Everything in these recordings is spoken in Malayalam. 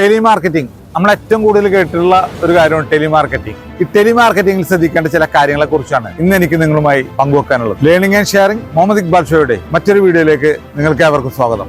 ടെലിമാർക്കറ്റിംഗ്. നമ്മൾ ഏറ്റവും കൂടുതൽ കേട്ടിട്ടുള്ള ഒരു കാര്യമാണ് ടെലിമാർക്കറ്റിംഗ്. ഈ ടെലിമാർക്കറ്റിംഗിൽ ശ്രദ്ധിക്കേണ്ട ചില കാര്യങ്ങളെ കുറിച്ചാണ് ഇന്ന് എനിക്ക് നിങ്ങളുമായി പങ്കുവെക്കാനുള്ളത്. Learning and sharing Muhammad Iqbal ഷോയുടെ മറ്റൊരു വീഡിയോയിലേക്ക് നിങ്ങൾക്ക് ഏവർക്കും സ്വാഗതം.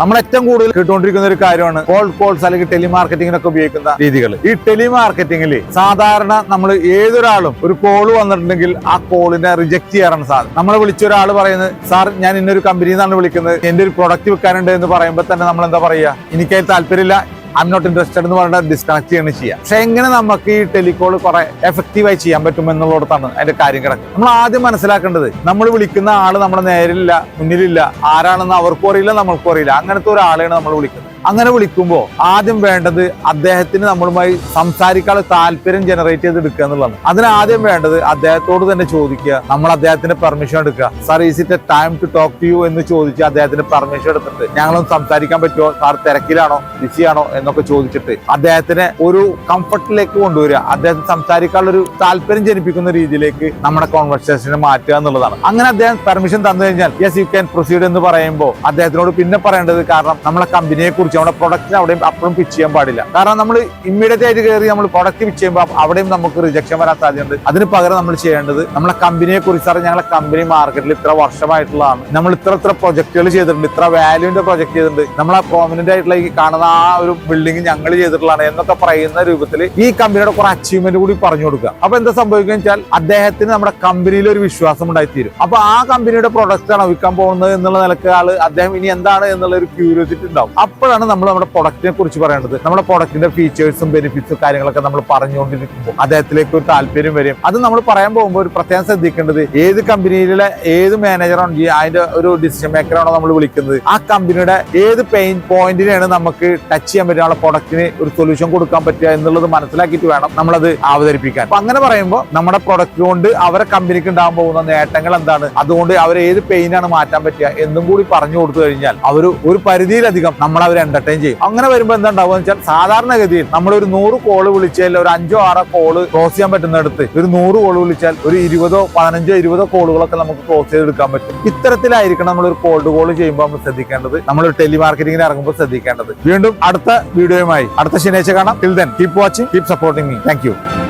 നമ്മൾ ഏറ്റവും കൂടുതൽ കിട്ടുകൊണ്ടിരിക്കുന്ന ഒരു കാര്യമാണ് കോൾഡ് കോൾസ് അല്ലെങ്കിൽ ടെലിമാർക്കറ്റിംഗിനൊക്കെ ഉപയോഗിക്കുന്ന രീതികൾ. ഈ ടെലിമാർക്കറ്റിംഗിൽ സാധാരണ നമ്മൾ ഏതൊരാളും ഒരു കോൾ വന്നിട്ടുണ്ടെങ്കിൽ ആ കോളിനെ റിജക്ട് ചെയ്യാറാണ് സാധ്യത നമ്മളെ വിളിച്ച ഒരാൾ പറയുന്നത് സാർ ഞാൻ ഇന്നൊരു കമ്പനിയിൽ നിന്നാണ് വിളിക്കുന്നത്. എന്റെ ഒരു പ്രൊഡക്റ്റ് വിൽക്കാനുണ്ട് എന്ന് പറയുമ്പോൾ തന്നെ നമ്മൾ എന്താ പറയുക എനിക്കതിൽ താല്പര്യമില്ല. ഐ നോട്ട് ഇൻട്രസ്റ്റഡ് എന്ന് പറഞ്ഞാൽ ഡിസ്കണക്ട് ചെയ്യണം ചെയ്യുക. പക്ഷെ എങ്ങനെ നമുക്ക് ഈ ടെലികോൾ കുറെ എഫക്റ്റീവായി ചെയ്യാൻ പറ്റും എന്നുള്ളിടത്താണ് അതിന്റെ കാര്യം കിടക്കുന്നത് നമ്മൾ ആദ്യം മനസ്സിലാക്കേണ്ടത് നമ്മൾ വിളിക്കുന്ന ആൾ നമ്മുടെ നേരിലില്ല മുന്നിലില്ല. ആരാണെന്ന് അവർക്കും അറിയില്ല നമ്മൾക്കും അറിയില്ല. അങ്ങനത്തെ ഒരാളെയാണ് നമ്മൾ വിളിക്കുന്നത്. അങ്ങനെ വിളിക്കുമ്പോൾ ആദ്യം വേണ്ടത് അദ്ദേഹത്തിന് നമ്മളുമായി സംസാരിക്കാനുള്ള താല്പര്യം ജനറേറ്റ് ചെയ്ത് എടുക്കുക എന്നുള്ളതാണ്. അതിന് ആദ്യം വേണ്ടത് അദ്ദേഹത്തോട് തന്നെ ചോദിക്കുക നമ്മൾ അദ്ദേഹത്തിന്റെ പെർമിഷൻ എടുക്കുക. Sir is it a time to talk to you എന്ന് ചോദിച്ച് അദ്ദേഹത്തിന്റെ പെർമിഷൻ എടുത്തിട്ട് ഞങ്ങളൊന്ന് സംസാരിക്കാൻ പറ്റുമോ? സാർ തിരക്കിലാണോ? ബിസിയാണോ? എന്നൊക്കെ ചോദിച്ചിട്ട് അദ്ദേഹത്തിനെ ഒരു കംഫർട്ടിലേക്ക് കൊണ്ടുവരിക. അദ്ദേഹത്തിന് സംസാരിക്കാനുള്ള ഒരു താല്പര്യം ജനിപ്പിക്കുന്ന രീതിയിലേക്ക് നമ്മുടെ കോൺവെർസേഷനെ മാറ്റുക എന്നുള്ളതാണ്. അങ്ങനെ അദ്ദേഹം പെർമിഷൻ തന്നു കഴിഞ്ഞാൽ യെസ് യു ക്യാൻ പ്രൊസീഡ് എന്ന് പറയുമ്പോൾ അദ്ദേഹത്തിനോട് പിന്നെ പറയേണ്ടത് കാരണം നമ്മളെ കമ്പനിയെ കുറിച്ച് നമ്മുടെ പ്രൊഡക്റ്റിന് അവിടെയും അപ്പോഴും പിച്ച് ചെയ്യാൻ പാടില്ല. കാരണം നമ്മൾ ഇമ്മീഡിയറ്റ് ആയിട്ട് കയറി നമ്മൾ പ്രൊഡക്റ്റ് പിച്ച് ചെയ്യുമ്പോൾ അവിടെയും നമുക്ക് റിജക്ഷൻ വരാൻ സാധ്യതയുണ്ട്. അതിന് പകരം നമ്മൾ ചെയ്യേണ്ടത് നമ്മളെ കമ്പനിയെ കുറിച്ച് അറിയാം ഞങ്ങളെ കമ്പനി മാർക്കറ്റിൽ ഇത്ര വർഷമായിട്ടുള്ളതാണ്. നമ്മൾ ഇത്ര ഇത്ര പ്രൊജക്ടുകൾ ചെയ്തിട്ടുണ്ട്. ഇത്ര വാല്യൂന്റെ പ്രൊജക്ട് ചെയ്തിട്ടുണ്ട്. നമ്മൾ ആ പ്രോമിനന്റ് ആയിട്ടുള്ള ഈ കാണുന്ന ആ ഒരു ബിൽഡിംഗ് ഞങ്ങൾ ചെയ്തിട്ടുള്ളതാണ് എന്നൊക്കെ പറയുന്ന രൂപത്തിൽ ഈ കമ്പനിയുടെ കുറെ അച്ചീവ്മെന്റ് കൂടി പറഞ്ഞു കൊടുക്കുക. അപ്പൊ എന്താ സംഭവിക്കുക വെച്ചാൽ അദ്ദേഹത്തിന് നമ്മുടെ കമ്പനിയിൽ ഒരു വിശ്വാസം ഉണ്ടായിത്തീരും. അപ്പൊ ആ കമ്പനിയുടെ പ്രൊഡക്റ്റ് ആണ് വിൽക്കാൻ പോകുന്നത് എന്നുള്ള നിലക്കാൾ അദ്ദേഹം ഇനി എന്താണ് എന്നുള്ള ഒരു ക്യൂരിയോസിറ്റി ഉണ്ടാവും. അപ്പോഴാണ് നമ്മൾ നമ്മുടെ പ്രൊഡക്റ്റിനെ കുറിച്ച് പറയേണ്ടത്. നമ്മുടെ പ്രൊഡക്റ്റിന്റെ ഫീച്ചേഴ്സും ബെനിഫിറ്റ്സും കാര്യങ്ങളൊക്കെ നമ്മൾ പറഞ്ഞുകൊണ്ടിരിക്കുമ്പോൾ അദ്ദേഹത്തിലേക്ക് ഒരു താല്പര്യം വരും അത് നമ്മൾ പറയാൻ പോകുമ്പോൾ ഒരു പ്രത്യേകം ശ്രദ്ധിക്കേണ്ടത് ഏത് കമ്പനിയിലെ ഏത് മാനേജറാണ് അതിന്റെ ഒരു ഡിസിഷൻ മേക്കറാണോ നമ്മൾ വിളിക്കുന്നത്. ആ കമ്പനിയുടെ ഏത് പെയിൻ പോയിന്റിനെയാണ് നമുക്ക് ടച്ച് ചെയ്യാൻ പറ്റുക നമ്മുടെ പ്രൊഡക്റ്റിന് ഒരു സൊല്യൂഷൻ കൊടുക്കാൻ പറ്റുക എന്നുള്ളത് മനസ്സിലാക്കിയിട്ട് വേണം നമ്മളത് അവതരിപ്പിക്കാൻ. അപ്പൊ അങ്ങനെ പറയുമ്പോൾ നമ്മുടെ പ്രൊഡക്റ്റ് കൊണ്ട് അവരെ കമ്പനിക്ക് ഉണ്ടാകാൻ പോകുന്ന നേട്ടങ്ങൾ എന്താണ്? അതുകൊണ്ട് അവർ ഏത് പെയിനാണ് മാറ്റാൻ പറ്റുക എന്നും കൂടി പറഞ്ഞു കൊടുത്തു കഴിഞ്ഞാൽ അവർ ഒരു പരിധിയിലധികം നമ്മൾ അവർ എന്റർടൈൻ ചെയ്യും. അങ്ങനെ വരുമ്പോൾ എന്താ ഉണ്ടാവുക വെച്ചാൽ സാധാരണഗതിയിൽ നമ്മൾ ഒരു നൂറ് കോൾ വിളിച്ചാൽ ഒരു അഞ്ചോ ആറോ കോൾ ക്ലോസ് ചെയ്യാൻ പറ്റുന്നിടത്ത് ഒരു നൂറ് കോൾ വിളിച്ചാൽ ഒരു ഇരുപതോ പതിനഞ്ചോ ഇരുപതോ കോളുകളൊക്കെ നമുക്ക് ക്ലോസ് ചെയ്തെടുക്കാൻ പറ്റും. ഇത്തരത്തിലായിരിക്കണം നമ്മൾ ഒരു കോൾഡ് കോൾ ചെയ്യുമ്പോൾ നമ്മൾ ശ്രദ്ധിക്കേണ്ടത്. നമ്മൾ ടെലിമാർക്കറ്റിംഗിന് ഇറങ്ങുമ്പോൾ ശ്രദ്ധിക്കേണ്ടത്. വീണ്ടും അടുത്ത വീഡിയോയുമായി അടുത്ത ശനിയാഴ്ച കാണാം. Till then keep watching keep supporting me thank